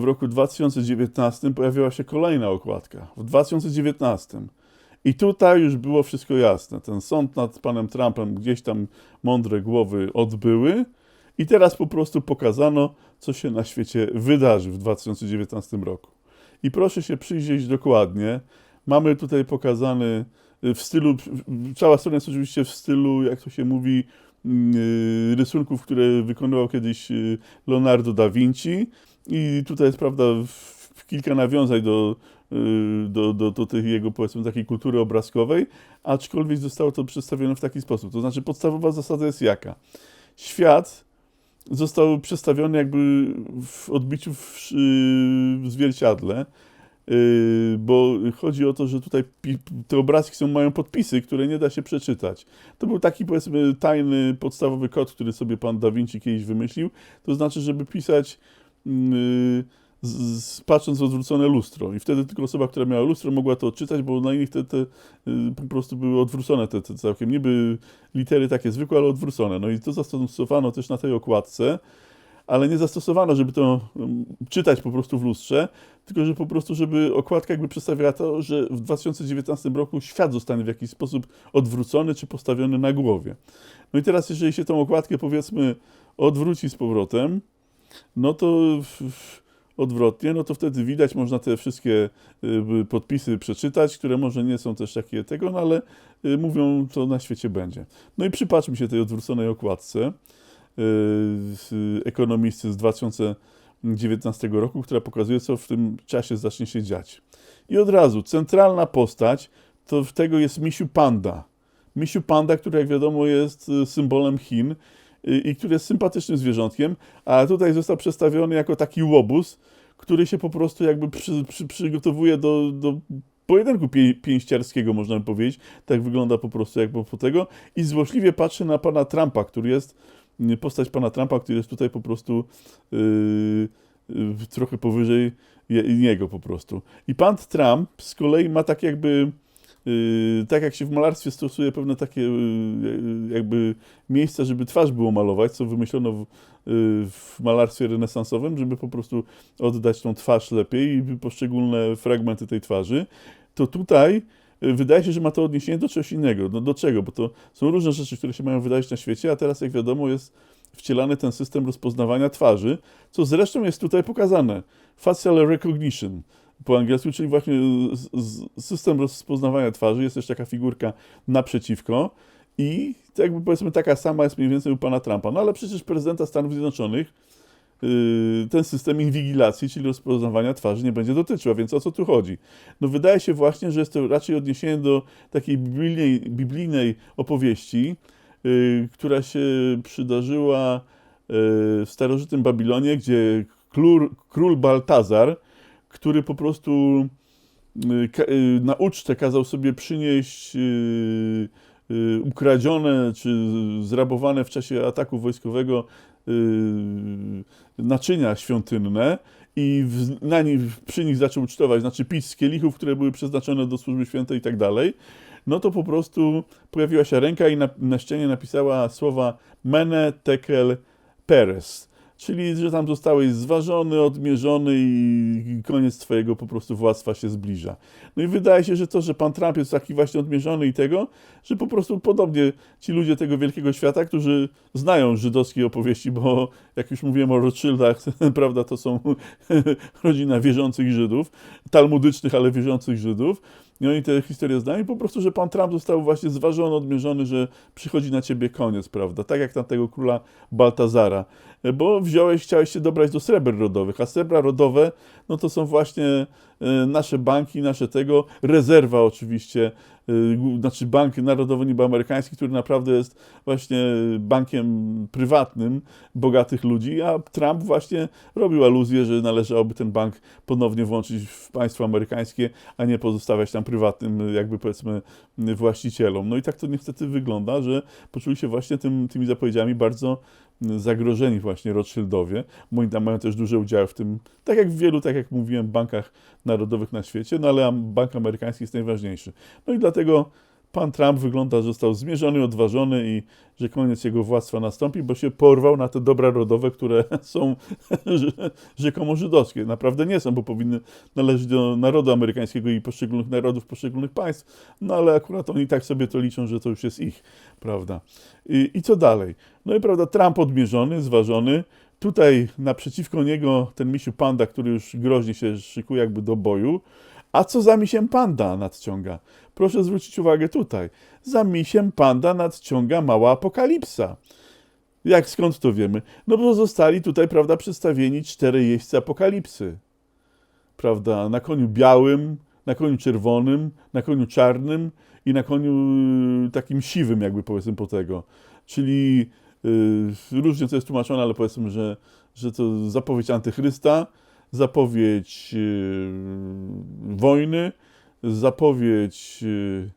w roku 2019 pojawiła się kolejna okładka. W 2019. I tutaj już było wszystko jasne. Ten sąd nad panem Trumpem gdzieś tam mądre głowy odbyły. I teraz po prostu pokazano, co się na świecie wydarzy w 2019 roku. I proszę się przyjrzeć dokładnie. Mamy tutaj pokazany w stylu, cała strona jest oczywiście w stylu, jak to się mówi, yy, rysunków, które wykonywał kiedyś yy, Leonardo da Vinci. I tutaj jest, prawda, kilka nawiązań do, yy, do, do, do tej jego, powiedzmy, takiej kultury obrazkowej, aczkolwiek zostało to przedstawione w taki sposób. To znaczy, podstawowa zasada jest jaka? Świat został przedstawiony jakby w odbiciu w, w zwierciadle, yy, bo chodzi o to, że tutaj te obrazki są, mają podpisy, które nie da się przeczytać. To był taki, powiedzmy, tajny, podstawowy kod, który sobie pan Da Vinci kiedyś wymyślił. To znaczy, żeby pisać z, patrząc w odwrócone lustro. I wtedy tylko osoba, która miała lustro, mogła to odczytać, bo na innych te, te y, po prostu były odwrócone te, te całkiem. Niby litery takie zwykłe, ale odwrócone. No i to zastosowano też na tej okładce, ale nie zastosowano, żeby to czytać po prostu w lustrze, tylko że po prostu, żeby okładka jakby przedstawiała to, że w 2019 roku świat zostanie w jakiś sposób odwrócony czy postawiony na głowie. No i teraz, jeżeli się tą okładkę powiedzmy odwróci z powrotem, no to odwrotnie, no to wtedy widać, można te wszystkie y, podpisy przeczytać, które może nie są też takie tego, no ale y, mówią, co na świecie będzie. No i przypatrzmy się tej odwróconej okładce y, ekonomisty z 2019 roku, która pokazuje, co w tym czasie zacznie się dziać. I od razu, centralna postać to w tego jest misiu panda. Misiu panda, który jak wiadomo jest symbolem Chin i który jest sympatycznym zwierzątkiem, a tutaj został przedstawiony jako taki łobuz, który się po prostu jakby przy, przy, przygotowuje do, do pojedynku pięściarskiego, można by powiedzieć. Tak wygląda po prostu jakby po tego. I złośliwie patrzy na pana Trumpa, który jest, postać pana Trumpa, który jest tutaj po prostu yy, yy, trochę powyżej niego po prostu. I pan Trump z kolei ma tak jakby tak jak się w malarstwie stosuje pewne takie yy, jakby miejsca, żeby twarz było malować, co wymyślono w, w malarstwie renesansowym, żeby po prostu oddać tą twarz lepiej i poszczególne fragmenty tej twarzy, to tutaj wydaje się, że ma to odniesienie do czegoś innego. No do czego? Bo to są różne rzeczy, które się mają wydarzyć na świecie, a teraz, jak wiadomo, jest wcielany ten system rozpoznawania twarzy, co zresztą jest tutaj pokazane. Facial recognition po angielsku, czyli właśnie system rozpoznawania twarzy. Jest też taka figurka naprzeciwko i jakby powiedzmy taka sama jest mniej więcej u pana Trumpa. No ale przecież prezydenta Stanów Zjednoczonych yy, ten system inwigilacji, czyli rozpoznawania twarzy nie będzie dotyczył. A więc o co tu chodzi? No wydaje się właśnie, że jest to raczej odniesienie do takiej biblijnej, biblijnej opowieści, yy, która się przydarzyła yy, w starożytnym Babilonie, gdzie król Baltazar który po prostu y, y, na ucztę kazał sobie przynieść y, ukradzione czy zrabowane w czasie ataku wojskowego naczynia świątynne i na nich, przy nich zaczął ucztować, znaczy pić z kielichów, które były przeznaczone do służby świętej i tak dalej, no to po prostu pojawiła się ręka i na, na ścianie napisała słowa Mene Tekel Peres Czyli, że tam zostałeś zważony, odmierzony i koniec twojego po prostu władztwa się zbliża. No i wydaje się, że to, że pan Trump jest taki właśnie odmierzony i tego, że po prostu podobnie ci ludzie tego wielkiego świata, którzy znają żydowskie opowieści, bo jak już mówiłem o Rothschildach, prawda, to są rodzina wierzących Żydów, talmudycznych, ale wierzących Żydów, i oni te historie znają po prostu, że pan Trump został właśnie zważony, odmierzony, że przychodzi na ciebie koniec, prawda? Tak jak tamtego króla Baltazara. Bo wziąłeś, chciałeś się dobrać do sreber rodowych, a srebra rodowe, no to są właśnie e, nasze banki, nasze tego, rezerwa oczywiście, znaczy Bank Narodowy Niby Amerykański, który naprawdę jest właśnie bankiem prywatnym bogatych ludzi, a Trump właśnie robił aluzję, że należałoby ten bank ponownie włączyć w państwo amerykańskie, a nie pozostawiać tam prywatnym, jakby powiedzmy, właścicielom. No i tak to niestety wygląda, że poczuli się właśnie tym, tymi zapowiedziami bardzo zagrożeni właśnie Rothschildowie. Moim tam mają też duże udziały w tym, tak jak w wielu, tak jak mówiłem, bankach narodowych na świecie, no ale bank amerykański jest najważniejszy. No i dlatego pan Trump wygląda, że został zmierzony, odważony i że koniec jego władztwa nastąpi, bo się porwał na te dobra rodowe, które są rzekomo żydowskie. Naprawdę nie są, bo powinny należeć do narodu amerykańskiego i poszczególnych narodów, poszczególnych państw, no ale akurat oni tak sobie to liczą, że to już jest ich, prawda. I, i co dalej? No i prawda, Trump odmierzony, zważony, tutaj naprzeciwko niego ten misiu panda, który już groźnie się szykuje jakby do boju, a co za misiem panda nadciąga? Proszę zwrócić uwagę tutaj. Za misiem panda nadciąga mała apokalipsa. Jak skąd to wiemy? No bo zostali tutaj, prawda, przedstawieni cztery jeźdźcy apokalipsy. Prawda, na koniu białym, na koniu czerwonym, na koniu czarnym i na koniu y, takim siwym, jakby powiedzmy po tego. Czyli yy, różnie to jest tłumaczone, ale powiedzmy, że, że to zapowiedź antychrysta, zapowiedź yy, wojny, zapowiedź yy,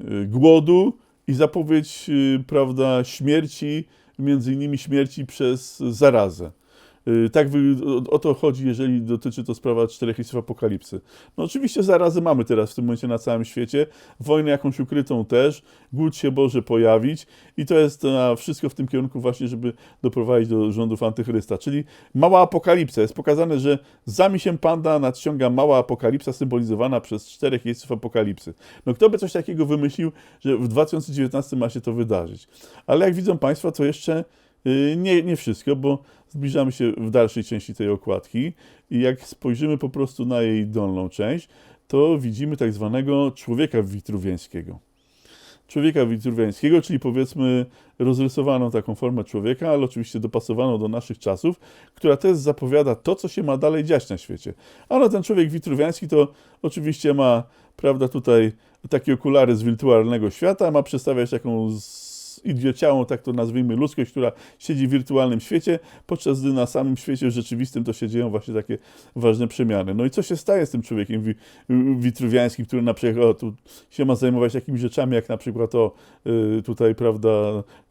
yy, głodu i zapowiedź, prawda, śmierci, między innymi śmierci przez zarazę. Yy, Tak o, o to chodzi, jeżeli dotyczy to sprawa czterech listów apokalipsy. No oczywiście zarazy mamy teraz w tym momencie na całym świecie, wojnę jakąś ukrytą też, głód się może pojawić i to jest a, wszystko w tym kierunku właśnie, żeby doprowadzić do rządów antychrysta. Czyli mała apokalipsa. Jest pokazane, że za misiem panda nadciąga mała apokalipsa symbolizowana przez czterech jeźdźców apokalipsy. No kto by coś takiego wymyślił, że w 2019 ma się to wydarzyć. Ale jak widzą Państwo, to jeszcze y, nie, nie wszystko, bo zbliżamy się w dalszej części tej okładki i jak spojrzymy po prostu na jej dolną część, to widzimy tak zwanego człowieka witruwiańskiego. Człowieka witruwiańskiego, czyli powiedzmy rozrysowaną taką formę człowieka, ale oczywiście dopasowaną do naszych czasów, która też zapowiada to, co się ma dalej dziać na świecie. Ale ten człowiek witruwiański to oczywiście ma, prawda, tutaj takie okulary z wirtualnego świata, ma przedstawiać taką idiociałą, tak to nazwijmy, ludzkość, która siedzi w wirtualnym świecie, podczas gdy na samym świecie rzeczywistym to się dzieją właśnie takie ważne przemiany. No i co się staje z tym człowiekiem wi- witruwiańskim, który na przykład tu się ma zajmować takimi rzeczami, jak na przykład o y, tutaj, prawda,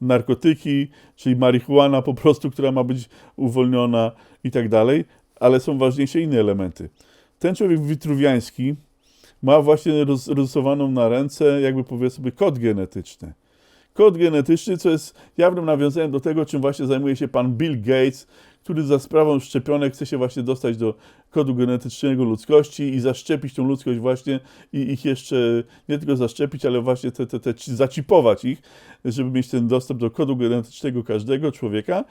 narkotyki, czyli marihuana po prostu, która ma być uwolniona i tak dalej, ale są ważniejsze inne elementy. Ten człowiek witruwiański ma właśnie roz, rozrysowaną na ręce, jakby powiedzmy, kod genetyczny. Kod genetyczny, co jest jawnym nawiązaniem do tego, czym właśnie zajmuje się pan Bill Gates, który za sprawą szczepionek chce się właśnie dostać do kodu genetycznego ludzkości i zaszczepić tą ludzkość właśnie i ich jeszcze nie tylko zaszczepić, ale właśnie te, te, te, zacipować ich, żeby mieć ten dostęp do kodu genetycznego każdego człowieka.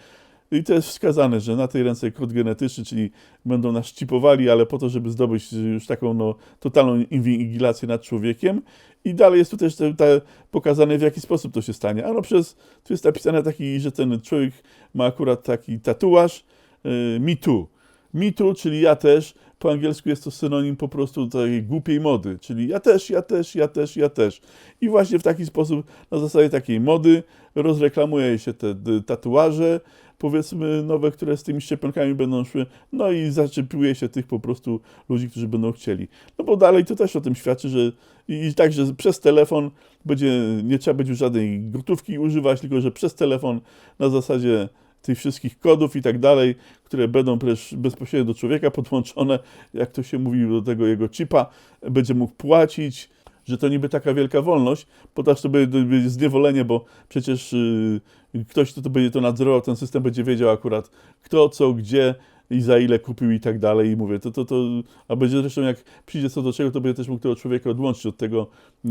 I to jest wskazane, że na tej ręce kod genetyczny, czyli będą nas chipowali, ale po to, żeby zdobyć już taką no, totalną inwigilację nad człowiekiem. I dalej jest tu też te, te pokazane, w jaki sposób to się stanie. Ano przez, tu jest napisane taki, że ten człowiek ma akurat taki tatuaż y, me too. Me too, czyli ja też, po angielsku jest to synonim po prostu tej głupiej mody, czyli ja też, ja też, ja też, ja też. I właśnie w taki sposób, na zasadzie takiej mody, rozreklamuje się te, tatuaże, powiedzmy nowe, które z tymi szczepionkami będą szły, no i zaczepiuje się tych po prostu ludzi, którzy będą chcieli. No bo dalej to też o tym świadczy, że i tak, że przez telefon będzie, nie trzeba będzie już żadnej gotówki używać, tylko że przez telefon na zasadzie tych wszystkich kodów i tak dalej, które będą bezpośrednio do człowieka podłączone, jak to się mówi, do tego jego chipa, będzie mógł płacić, że to niby taka wielka wolność, też to będzie zniewolenie, bo przecież y, ktoś, kto to będzie to nadzorował, ten system będzie wiedział akurat kto, co, gdzie i za ile kupił i tak dalej i mówię, to, to, to, a będzie zresztą jak przyjdzie co do czego, to będzie też mógł tego człowieka odłączyć od tego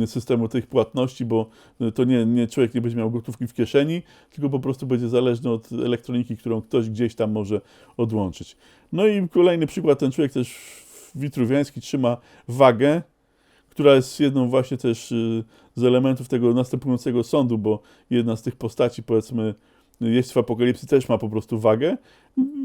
systemu tych płatności, bo to nie, nie człowiek nie będzie miał gotówki w kieszeni, tylko po prostu będzie zależny od elektroniki, którą ktoś gdzieś tam może odłączyć. No i kolejny przykład, ten człowiek też witruwiański trzyma wagę, która jest jedną właśnie też y, z elementów tego następującego sądu, bo jedna z tych postaci, powiedzmy, jeźdźców apokalipsy też ma po prostu wagę,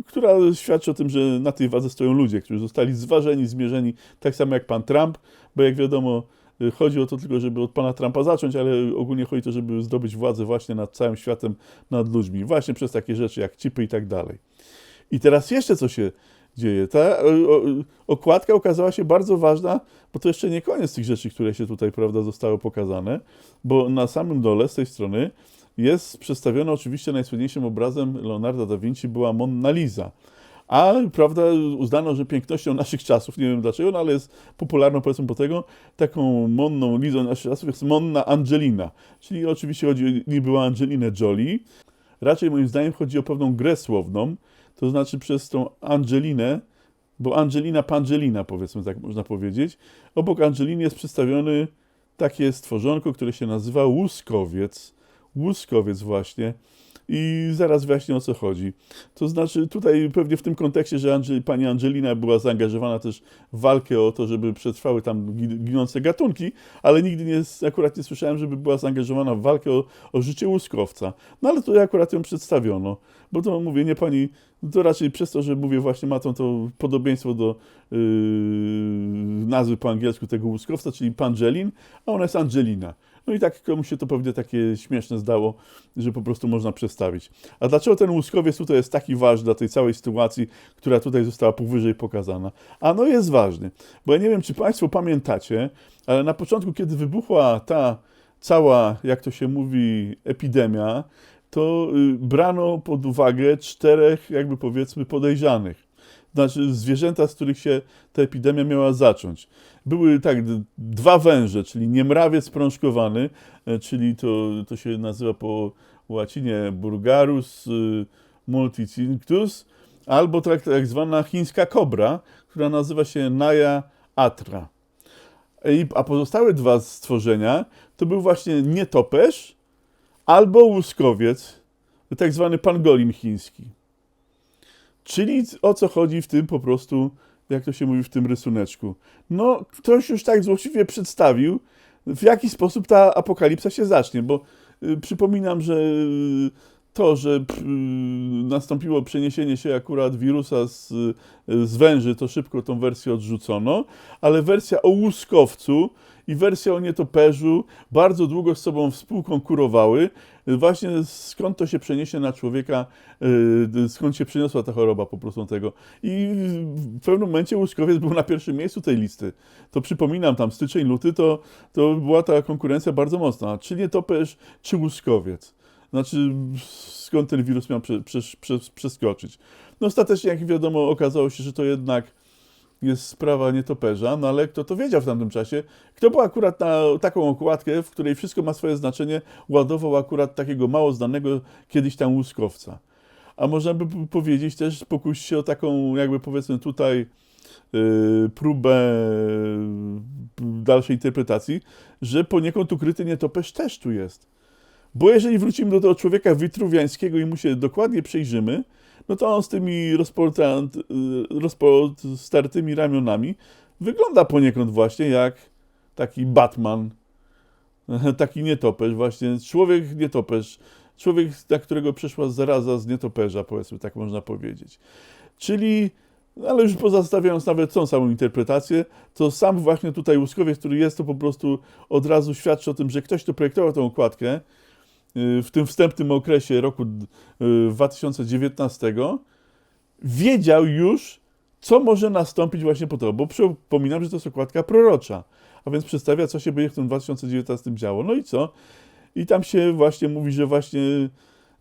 która świadczy o tym, że na tej wadze stoją ludzie, którzy zostali zważeni, zmierzeni, tak samo jak pan Trump, bo jak wiadomo, y, chodzi o to tylko, żeby od pana Trumpa zacząć, ale ogólnie chodzi o to, żeby zdobyć władzę właśnie nad całym światem, nad ludźmi, właśnie przez takie rzeczy jak chipy i tak dalej. I teraz jeszcze co się dzieje. Ta o, okładka okazała się bardzo ważna, bo to jeszcze nie koniec tych rzeczy, które się tutaj, prawda, zostały pokazane, bo na samym dole z tej strony jest przedstawiona oczywiście najsłynniejszym obrazem Leonarda da Vinci była Mona Lisa. A prawda, uznano, że pięknością naszych czasów, nie wiem dlaczego, no ale jest popularną powiedzmy po tego, taką modną lizą naszych czasów jest Monna Angelina. Czyli oczywiście chodzi, nie była Angelinę Jolie. Raczej moim zdaniem chodzi o pewną grę słowną, to znaczy przez tą Angelinę, bo Angelina Pangelina, powiedzmy tak można powiedzieć. Obok Angeliny jest przedstawiony takie stworzonko, które się nazywa łuskowiec. Łuskowiec właśnie. I zaraz wyjaśnię o co chodzi. To znaczy, tutaj pewnie w tym kontekście, że Angel, pani Angelina była zaangażowana też w walkę o to, żeby przetrwały tam gi- ginące gatunki, ale nigdy nie, akurat nie słyszałem, żeby była zaangażowana w walkę o, o życie łuskowca. No ale tutaj akurat ją przedstawiono, bo to mówię, nie pani, to raczej przez to, że mówię właśnie ma to, to podobieństwo do yy, nazwy po angielsku tego łuskowca, czyli Pangelin, a ona jest Angelina. No i tak komuś się to pewnie takie śmieszne zdało, że po prostu można przestawić. A dlaczego ten łuskowiec tutaj jest taki ważny dla tej całej sytuacji, która tutaj została powyżej pokazana? A no jest ważny, bo ja nie wiem, czy Państwo pamiętacie, ale na początku, kiedy wybuchła ta cała, jak to się mówi, epidemia, to y, brano pod uwagę czterech, jakby powiedzmy, podejrzanych znaczy zwierzęta, z których się ta epidemia miała zacząć. Były tak dwa węże, czyli niemrawiec prążkowany, e, czyli to, to się nazywa po łacinie Burgarus y, multicinctus, albo tak, tak zwana chińska kobra, która nazywa się Naja atra. I, a pozostałe dwa stworzenia to był właśnie nietoperz albo łuskowiec, tak zwany pangolin chiński. Czyli o co chodzi w tym po prostu, jak to się mówi w tym rysuneczku? No, ktoś już tak złośliwie przedstawił, w jaki sposób ta apokalipsa się zacznie, bo y, przypominam, że y, to, że p- y, nastąpiło przeniesienie się akurat wirusa z, z węży, to szybko tą wersję odrzucono, ale wersja o łuskowcu i wersja o nietoperzu bardzo długo z sobą współkonkurowały. Właśnie skąd to się przeniesie na człowieka, y, skąd się przeniosła ta choroba po prostu tego. I w pewnym momencie łuskowiec był na pierwszym miejscu tej listy. To przypominam, tam styczeń, luty, to, to była ta konkurencja bardzo mocna. Czy nietoperz, czy łuskowiec. Znaczy, skąd ten wirus miał prze, prze, prze, przeskoczyć. No ostatecznie, jak wiadomo, okazało się, że to jednak jest sprawa nietoperza, no ale kto to wiedział w tamtym czasie? Kto był akurat na taką okładkę, w której wszystko ma swoje znaczenie, ładował akurat takiego mało znanego kiedyś tam łuskowca? A można by powiedzieć też, pokusić się o taką, jakby powiedzmy tutaj, yy, próbę yy, dalszej interpretacji, że poniekąd ukryty nietoperz też tu jest. Bo jeżeli wrócimy do tego człowieka witruwiańskiego i mu się dokładnie przyjrzymy, no to on z tymi rozpostartymi ramionami wygląda poniekąd właśnie jak taki Batman, taki nietoperz właśnie, człowiek nietoperz, człowiek, na którego przeszła zaraza z nietoperza, powiedzmy, tak można powiedzieć. Czyli, ale już pozostawiając nawet tą samą interpretację, to sam właśnie tutaj łuskowiec, który jest, to po prostu od razu świadczy o tym, że ktoś, kto projektował tą okładkę, y, w tym wstępnym okresie roku y, 2019 wiedział już, co może nastąpić właśnie po to, bo przypominam, że to jest okładka prorocza, a więc przedstawia, co się będzie w tym 2019 działo. No i co? I tam się właśnie mówi, że właśnie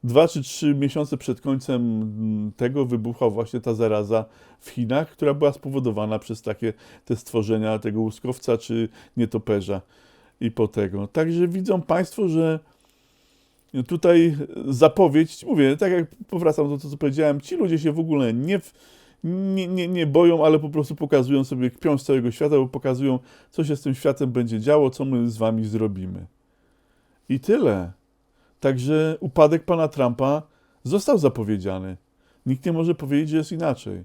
dwa czy trzy miesiące przed końcem tego wybuchła właśnie ta zaraza w Chinach, która była spowodowana przez takie te stworzenia tego łuskowca czy nietoperza i po tego. Także widzą Państwo, że tutaj zapowiedź, mówię, tak jak powracam do tego, co powiedziałem, ci ludzie się w ogóle nie, nie, nie, nie boją, ale po prostu pokazują sobie, kpią z całego świata, bo pokazują, co się z tym światem będzie działo, co my z wami zrobimy. I tyle. Także upadek pana Trumpa został zapowiedziany. Nikt nie może powiedzieć, że jest inaczej.